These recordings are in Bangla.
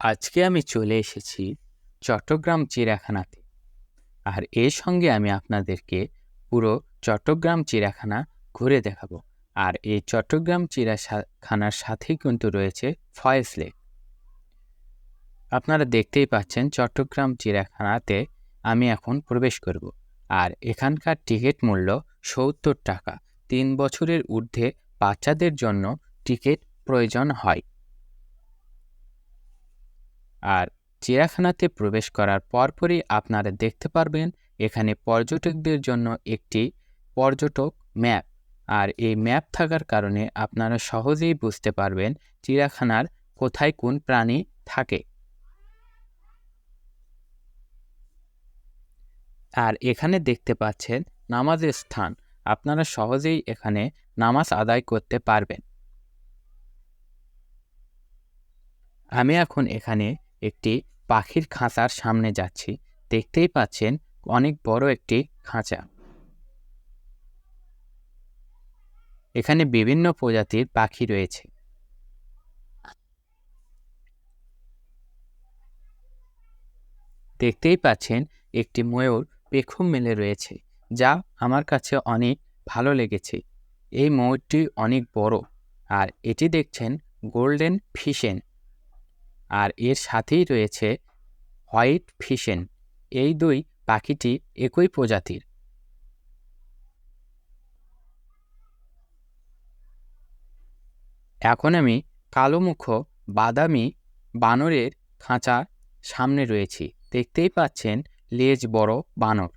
আজকে আমি চলে এসেছি চট্টগ্রাম চিড়িয়াখানাতে। আর এর সঙ্গে আমি আপনাদেরকে পুরো চট্টগ্রাম চিড়িয়াখানা ঘুরে দেখাবো। আর এই চট্টগ্রাম চিড়িয়াখানার সাথেই কিন্তু রয়েছে ফয়েজ লেক। আপনারা দেখতেই পাচ্ছেন চট্টগ্রাম চিড়িয়াখানাতে আমি এখন প্রবেশ করব। আর এখানকার টিকিট মূল্য সত্তর টাকা। তিন বছরের ঊর্ধ্বে বাচ্চাদের জন্য টিকিট প্রয়োজন হয়। আর চিড়িয়াখানাতে প্রবেশ করার পরপরই আপনারা দেখতে পারবেন এখানে পর্যটকদের জন্য একটি পর্যটক ম্যাপ। আর এই ম্যাপ থাকার কারণে আপনারা সহজেই বুঝতে পারবেন চিড়িয়াখানার কোথায় কোন প্রাণী থাকে। আর এখানে দেখতে পাচ্ছেন নামাজের স্থান। আপনারা সহজেই এখানে নামাজ আদায় করতে পারবেন। আমি এখন এখানে একটি পাখির খাঁচার সামনে যাচ্ছি। দেখতেই পাচ্ছেন অনেক বড় একটি খাঁচা। এখানে বিভিন্ন প্রজাতির পাখি রয়েছে। দেখতেই পাচ্ছেন একটি ময়ূর পেখম মেলে রয়েছে, যা আমার কাছে অনেক ভালো লেগেছে। এই ময়ূরটি অনেক বড়, আর এটি দেখছেন গোল্ডেন ফিশেন। আর এর সাথেই রয়েছে হোয়াইট ফিশেন। এই দুই পাখিটি একই প্রজাতির। এখন আমি কালোমুখ বাদামি বানরের খাঁচার সামনে রয়েছি। দেখতেই পাচ্ছেন লেজ বড় বানর।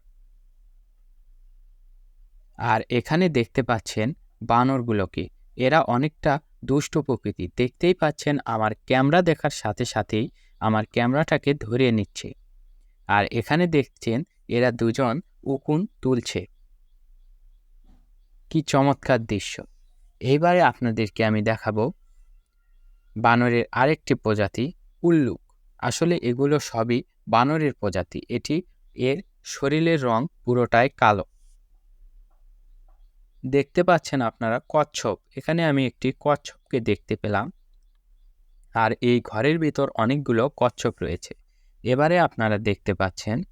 আর এখানে দেখতে পাচ্ছেন বানরগুলোকে। এরা অনেকটা দুষ্ট প্রকৃতি। দেখতেই পাচ্ছেন, আমার ক্যামেরা দেখার সাথে সাথেই আমার ক্যামেরাটাকে ধরিয়ে নিচ্ছে। আর এখানে দেখছেন, এরা দুজন উকুন তুলছে। কি চমৎকার দৃশ্য। এইবারে আপনাদেরকে আমি দেখাবো বানরের আরেকটি প্রজাতি, উল্লুক। আসলে এগুলো সবই বানরের প্রজাতি। এটি এর শরীরের রং পুরোটাই কালো। দেখতে পাচ্ছেন আপনারা কচ্ছপ। এখানে আমি একটি কচ্ছপকে দেখতে পেলাম। আর এই ঘরের ভিতর অনেকগুলো কচ্ছপ রয়েছে। এবারে আপনারা দেখতে পাচ্ছেন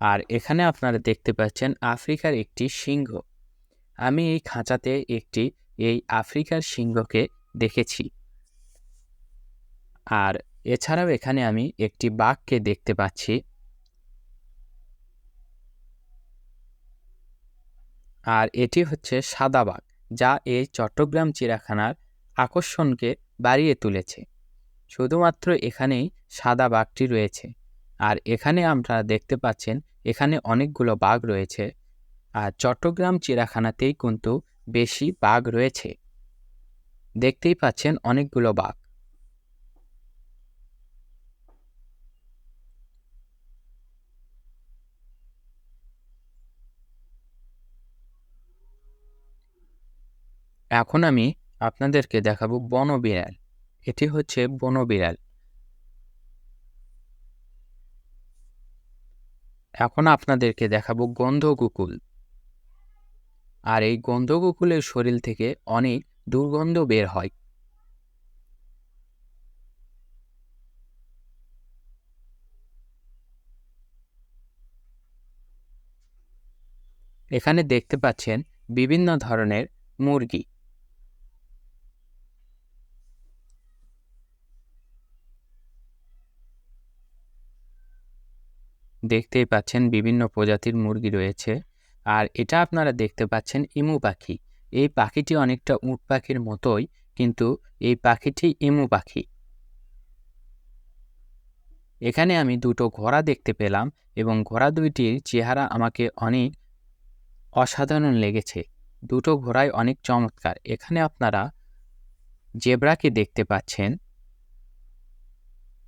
আর এখানে আপনারা দেখতে পাচ্ছেন আফ্রিকার একটি সিংহ। আমি এই খাঁচাতে একটি, এই আফ্রিকার সিংহকে দেখেছি। আর এছাড়াও এখানে আমি একটি বাঘকে দেখতে পাচ্ছি, আর এটি হচ্ছে সাদা বাঘ, যা এই চট্টগ্রাম চিড়াখানার আকর্ষণকে বাড়িয়ে তুলেছে। শুধুমাত্র এখানেই সাদা বাঘটি রয়েছে, আর এখানে আমরা দেখতে পাচ্ছেন এখানে অনেকগুলো বাঘ রয়েছে, আর চট্টগ্রাম চিড়াখানাতেই কিন্তু বেশি বাঘ রয়েছে। দেখতেই পাচ্ছেন অনেকগুলো বাঘ। এখন আমি আপনাদেরকে দেখাবো বনবিড়াল এটি হচ্ছে বনবিড়াল এখন আপনাদেরকে দেখাবো গন্ধকুকুল আর এই গন্ধকুকুলের শরীর থেকে অনেক দুর্গন্ধ বের হয়। এখানে দেখতে পাচ্ছেন বিভিন্ন ধরনের মুরগি। দেখতেই পাচ্ছেন বিভিন্ন প্রজাতির মুরগি রয়েছে। আর এটা আপনারা দেখতে পাচ্ছেন ইমু পাখি। এই পাখিটি অনেকটা উট পাখির মতোই, কিন্তু এই পাখিটি ইমু পাখি। এখানে আমি দুটো ঘোড়া দেখতে পেলাম এবং ঘোড়া দুইটির চেহারা আমাকে অনেক অসাধারণ লেগেছে। দুটো ঘোড়াই অনেক চমৎকার। এখানে আপনারা জেব্রাকে দেখতে পাচ্ছেন।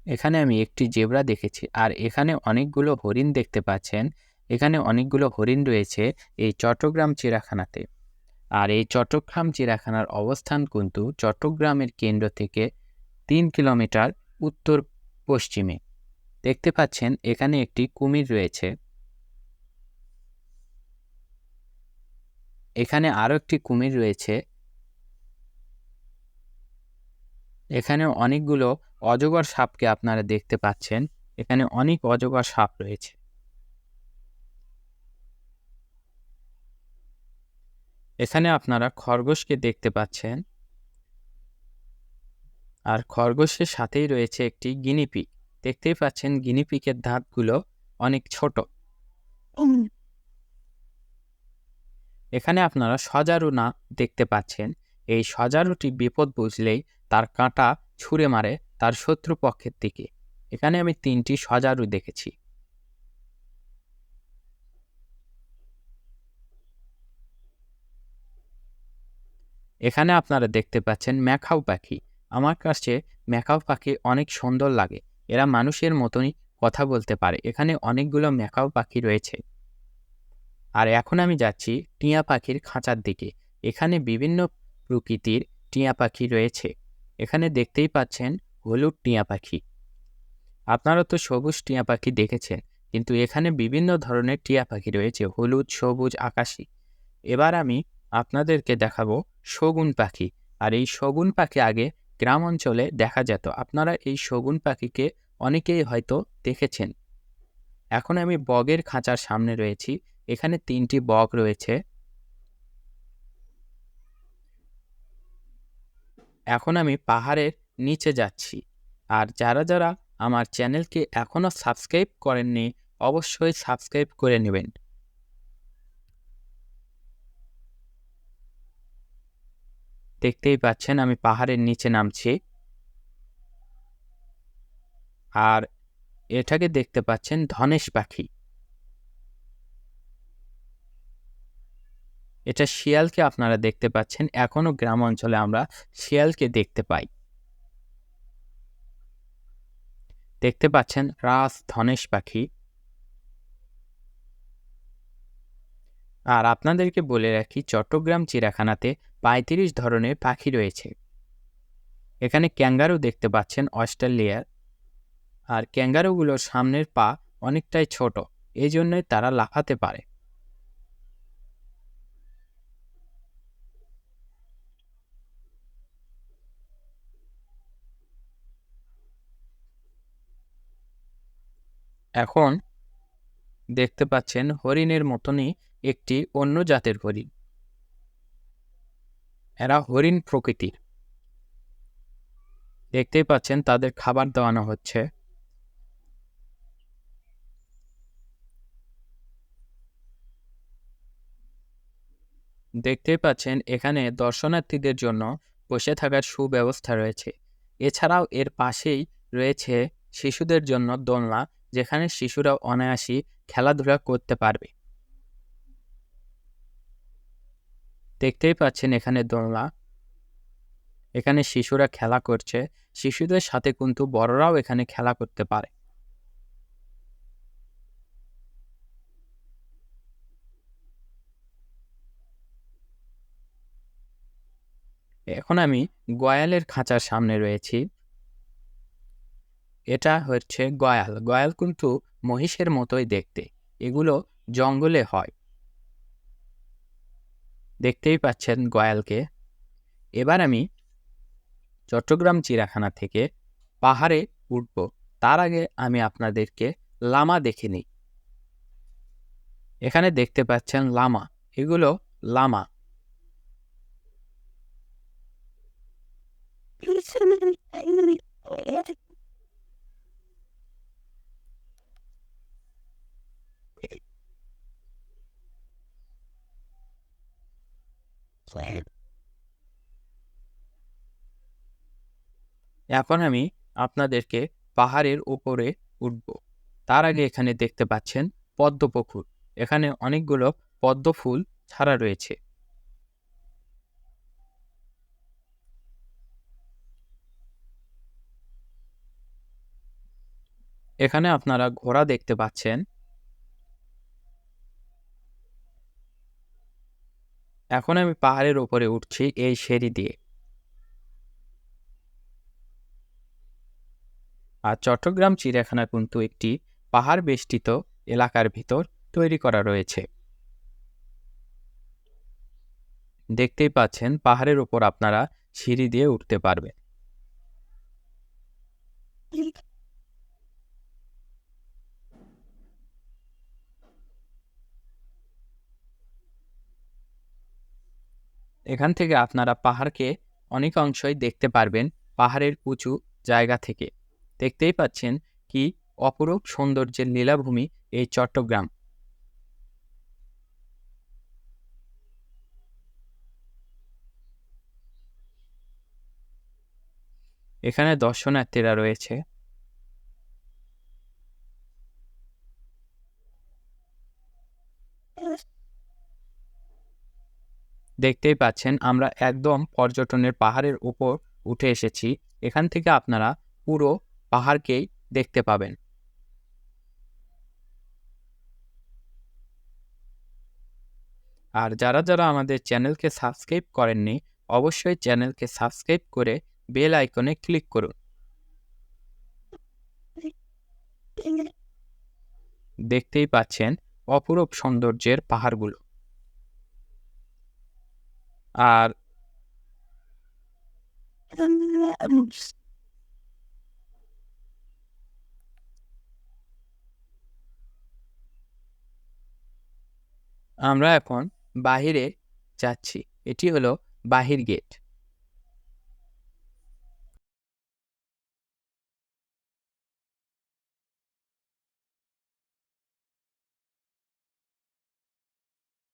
এখানে আমি একটি জেব্রা দেখেছি, আর এখানে অনেকগুলো হরিণ দেখতে পাচ্ছেন। এখানে অনেকগুলো হরিণ রয়েছে এই চট্টগ্রাম চিড়াখানাতে আর এই চট্টগ্রাম চিড়াখানার অবস্থান কিন্তু চট্টগ্রামের কেন্দ্র থেকে তিন কিলোমিটার উত্তর পশ্চিমে। দেখতে পাচ্ছেন, এখানে একটি কুমির রয়েছে। এখানে আরও একটি কুমির রয়েছে। এখানে অনেকগুলো অজগর সাপকে আপনারা দেখতে পাচ্ছেন। এখানে অনেক অজগর সাপ রয়েছে। এখানে আপনারা খরগোশকে দেখতে পাচ্ছেন। আর খরগোশের সাথেই রয়েছে একটি গিনিপিক দেখতেই পাচ্ছেন গিনিপিকের দাঁতগুলো অনেক ছোট। এখানে আপনারা সজারু না দেখতে পাচ্ছেন। এই সজারুটি বিপদ বুঝলেই তার কাঁটা ছুঁড়ে মারে তার শত্রুপক্ষের দিকে। এখানে আমি তিনটি সজারু দেখেছি। এখানে আপনারা দেখতে পাচ্ছেন ম্যাখাও পাখি। আমার কাছে ম্যাকাও পাখি অনেক সুন্দর লাগে। এরা মানুষের মতনই কথা বলতে পারে। এখানে অনেকগুলো ম্যাকাও পাখি রয়েছে। আর এখন আমি যাচ্ছি টিয়া পাখির খাঁচার দিকে। এখানে বিভিন্ন প্রকৃতির টিয়া পাখি রয়েছে। এখানে দেখতেই পাচ্ছেন হলুদ টিয়া পাখি। আপনারা তো সবুজ টিয়া পাখি দেখেছেন, কিন্তু এখানে বিভিন্ন ধরনের টিয়া পাখি রয়েছে, হলুদ, সবুজ, আকাশি। এবার আমি আপনাদেরকে দেখাবো শগুন পাখি। আর এই শগুন পাখি আগে গ্রাম অঞ্চলে দেখা যেত। আপনারা এই শগুন পাখিকে অনেকেই হয়তো দেখেছেন। এখন আমি বগের খাঁচার সামনে রয়েছি। এখানে তিনটি বগ রয়েছে। এখন আমি পাহাড়ের নিচে যাচ্ছি। আর যারা যারা আমার চ্যানেলকে এখনও সাবস্ক্রাইব করেননি, অবশ্যই সাবস্ক্রাইব করে নেবেন। দেখতেই পাচ্ছেন আমি পাহাড়ের নিচে নামছি। আর এটাকে দেখতে পাচ্ছেন ধনেশ পাখি। এটা শিয়ালকে আপনারা দেখতে পাচ্ছেন। এখনও গ্রাম অঞ্চলে আমরা শিয়ালকে দেখতে পাই। দেখতে পাচ্ছেন রাস ধনেশ পাখি। আর আপনাদেরকে বলে রাখি, চট্টগ্রাম চিড়াখানাতে পঁয়ত্রিশ ধরনের পাখি রয়েছে। এখানে ক্যাঙ্গারু দেখতে পাচ্ছেন, অস্ট্রেলিয়ার। আর ক্যাঙ্গারুগুলোর সামনের পা অনেকটাই ছোট এই জন্যই তারা লাফাতে পারে। এখন দেখতে পাচ্ছেন হরিণের মতনই একটি অন্য জাতের হরিণ। এরা হরিণ প্রকৃতির। দেখতেই পাচ্ছেন তাদের খাবার দেওয়ানো হচ্ছে। দেখতেই পাচ্ছেন এখানে দর্শনার্থীদের জন্য বসে থাকার সুব্যবস্থা রয়েছে। এছাড়াও এর পাশেই রয়েছে শিশুদের জন্য দোলনা যেখানে শিশুরা অনায়াসী খেলাধুলা করতে পারবে। দেখতেই পাচ্ছেন এখানে দোলনা। এখানে শিশুরা খেলা করছে। শিশুদের সাথে কিন্তু বড়রাও এখানে খেলা করতে পারে। এখন আমি গয়ালের খাঁচার সামনে রয়েছি। এটা হচ্ছে গয়াল। গয়াল কিন্তু মহিষের মতোই দেখতে। এগুলো জঙ্গলে হয়। দেখতেই পাচ্ছেন গয়ালকে। এবার আমি চট্টগ্রাম চিড়াখানা থেকে পাহাড়ে উঠব। তার আগে আমি আপনাদেরকে লামা দেখে নিই। এখানে দেখতে পাচ্ছেন লামা। এগুলো লামা। এখন আমি আপনাদেরকে পাহাড়ের উপরে উঠব। তার আগে এখানে দেখতে পাচ্ছেন পদ্মপুকুর এখানে অনেকগুলো পদ্ম ফুল ছাড়া রয়েছে। এখানে আপনারা ঘোড়া দেখতে পাচ্ছেন। এখন আমি পাহাড়ের উপরে উঠছি এই সিঁড়ি দিয়ে। আর চট্টগ্রাম চিড়িয়াখানা কিন্তু একটি পাহাড় বেষ্টিত এলাকার ভিতর তৈরি করা রয়েছে। দেখতেই পাচ্ছেন পাহাড়ের ওপর আপনারা সিঁড়ি দিয়ে উঠতে পারবেন। এখান থেকে আপনারা পাহাড়কে অনেক অংশই দেখতে পারবেন পাহাড়ের উঁচু জায়গা থেকে। দেখতেই পাচ্ছেন কি অপরূপ সৌন্দর্যের লীলাভূমি এই চট্টগ্রাম। এখানে দর্শনার্থীরা রয়েছে। দেখতেই পাচ্ছেন আমরা একদম পর্যটনের পাহাড়ের উপর উঠে এসেছি। এখান থেকে আপনারা পুরো পাহাড়কেই দেখতে পাবেন। আর যারা যারা আমাদের চ্যানেলকে সাবস্ক্রাইব করেননি, অবশ্যই চ্যানেলকে সাবস্ক্রাইব করে বেল আইকনে ক্লিক করুন। দেখতেই পাচ্ছেন অপরূপ সৌন্দর্যের পাহাড়গুলো। আর আমরা এখন বাহিরে যাচ্ছি। এটি হলো বাহির গেট